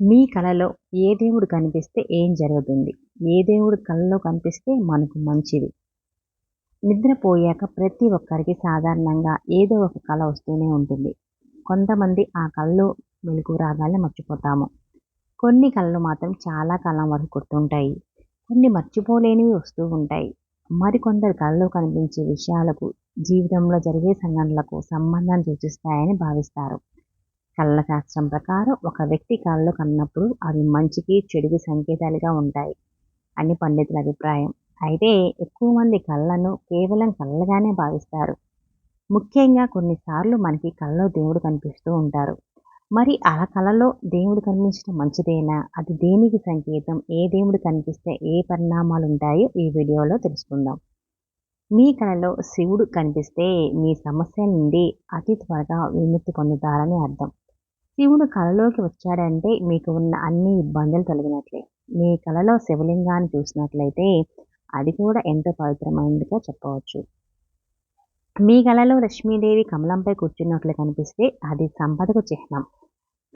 మీ కలలో ఏ దేవుడు కనిపిస్తే ఏం జరుగుతుంది? ఏ దేవుడు కళలో కనిపిస్తే మనకు మంచిది? నిద్రపోయాక ప్రతి ఒక్కరికి సాధారణంగా ఏదో ఒక కళ వస్తూనే ఉంటుంది. కొంతమంది ఆ కళ్ళు మెలకు రాగానే మర్చిపోతాము. కొన్ని కళలు మాత్రం చాలా కాలం వరకు గుర్తుంటాయి. కొన్ని మర్చిపోలేనివి వస్తూ ఉంటాయి. మరికొందరు కళ్ళలో కనిపించే విషయాలకు జీవితంలో జరిగే సంఘటనలకు సంబంధాన్ని సూచిస్తాయని భావిస్తారు. కళ్ళ శాస్త్రం ప్రకారం ఒక వ్యక్తి కళ్ళు కన్నప్పుడు అవి మంచికి చెడుకి సంకేతాలుగా ఉంటాయి. అని పండితుల అభిప్రాయం. అయితే ఎక్కువ మంది కళ్ళను కేవలం కళ్ళగానే భావిస్తారు. ముఖ్యంగా కొన్నిసార్లు మనకి కళ్ళలో దేవుడు కనిపిస్తూ ఉంటారు. మరి ఆ కళలో దేవుడు కనిపించడం మంచిదేనా? అది దేనికి సంకేతం? ఏ దేవుడు కనిపిస్తే ఏ పరిణామాలు ఉంటాయో ఈ వీడియోలో తెలుసుకుందాం. మీ కళలో శివుడు కనిపిస్తే మీ సమస్య నుండి అతి త్వరగా విముక్తి పొందుతారని అర్థం. శివుడు కళలోకి వచ్చాడంటే మీకు ఉన్న అన్ని ఇబ్బందులు తొలగినట్లే. మీ కళలో శివలింగాన్ని చూసినట్లయితే అది కూడా ఎంతో పవిత్రమైనదిగా చెప్పవచ్చు. మీ కళలో లక్ష్మీదేవి కమలంపై కూర్చున్నట్లు కనిపిస్తే అది సంపదకు చిహ్నం.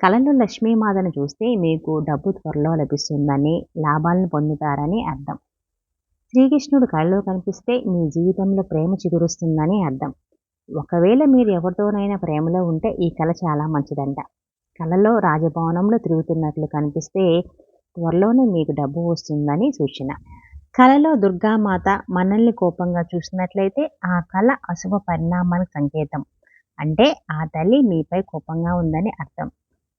కళలో లక్ష్మీమాతను చూస్తే మీకు డబ్బు త్వరలో లభిస్తుందని లాభాలను పొందుతారని అర్థం. శ్రీకృష్ణుడు కళలో కనిపిస్తే మీ జీవితంలో ప్రేమ చిగురుస్తుందని అర్థం. ఒకవేళ మీరు ఎవరితోనైనా ప్రేమలో ఉంటే ఈ కళ చాలా మంచిదంట. కలలో రాజభవనంలో తిరుగుతున్నట్లు కనిపిస్తే త్వరలోనే మీకు డబ్బు వస్తుందని సూచన. కళలో దుర్గామాత మనల్ని కోపంగా చూసినట్లయితే ఆ కళ అశుభ పరిణామానికి సంకేతం. అంటే ఆ తల్లి మీపై కోపంగా ఉందని అర్థం.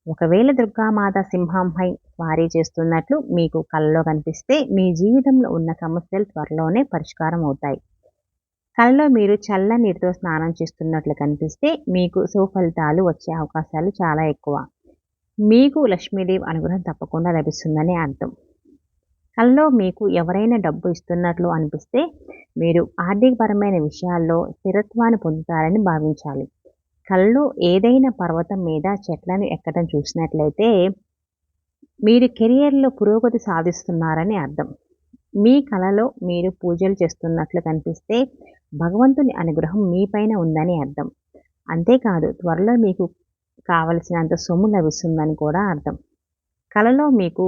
ఒకవేళ దుర్గామాత సింహంపై స్వారీ చేస్తున్నట్లు మీకు కళలో కనిపిస్తే మీ జీవితంలో ఉన్న సమస్యలు త్వరలోనే పరిష్కారం అవుతాయి. కళలో మీరు చల్ల నీటితో స్నానం చేస్తున్నట్లు కనిపిస్తే మీకు సుఫలితాలు వచ్చే అవకాశాలు చాలా ఎక్కువ. మీకు లక్ష్మీదేవి అనుగ్రహం తప్పకుండా లభిస్తుందని అర్థం. కలలో మీకు ఎవరైనా డబ్బు ఇస్తున్నట్లు అనిపిస్తే మీరు ఆర్థికపరమైన విషయాల్లో స్థిరత్వాన్ని పొందుతారని భావించాలి. కళ్ళు ఏదైనా పర్వతం మీద చెట్లను ఎక్కడం చూసినట్లయితే మీరు కెరియర్లో పురోగతి సాధిస్తున్నారని అర్థం. మీ కళలో మీరు పూజలు చేస్తున్నట్లు కనిపిస్తే భగవంతుని అనుగ్రహం మీపైన ఉందని అర్థం. అంతేకాదు త్వరలో మీకు కావలసినంత సొమ్ము లభిస్తుందని కూడా అర్థం. కళలో మీకు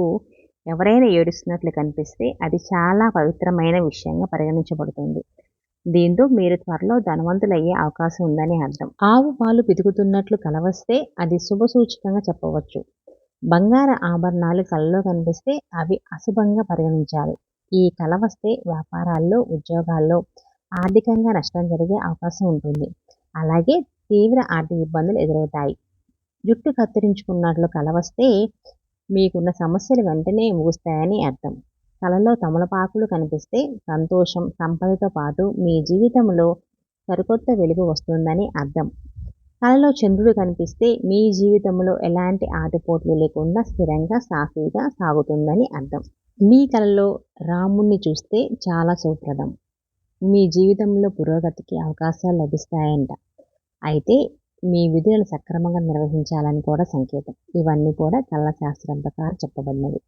ఎవరైనా ఏడుస్తున్నట్లు కనిపిస్తే అది చాలా పవిత్రమైన విషయంగా పరిగణించబడుతుంది. దీంతో మీరు త్వరలో ధనవంతులయ్యే అవకాశం ఉందని అర్థం. ఆవు పాలు పితుకుతున్నట్లు కలవస్తే అది శుభ సూచకంగా చెప్పవచ్చు. బంగార ఆభరణాలు కళ్ళలో కనిపిస్తే అవి అశుభంగా పరిగణించాలి. ఈ కళ వస్తే వ్యాపారాల్లో ఉద్యోగాల్లో ఆర్థికంగా నష్టం జరిగే అవకాశం ఉంటుంది. అలాగే తీవ్ర ఆర్థిక ఇబ్బందులు ఎదురవుతాయి. జుట్టు కత్తిరించుకున్నట్లు కళ వస్తే మీకున్న సమస్యలు వెంటనే ముగుస్తాయని అర్థం. కలలో తమలపాకులు కనిపిస్తే సంతోషం సంపదతో పాటు మీ జీవితంలో సరికొత్త వెలుగు వస్తుందని అర్థం. కళలో చంద్రుడు కనిపిస్తే మీ జీవితంలో ఎలాంటి ఆటుపోట్లు లేకుండా స్థిరంగా సాఫీగా సాగుతుందని అర్థం. మీ కలలో రాముణ్ణి చూస్తే చాలా సుప్రదం మీ జీవితంలో పురోగతికి అవకాశాలు లభిస్తాయంట. అయితే మీ విధులను సక్రమంగా నిర్వహించాలని కూడా సంకేతం. ఇవన్నీ కూడా కళాశాస్త్రం ప్రకారం చెప్పబడినవి.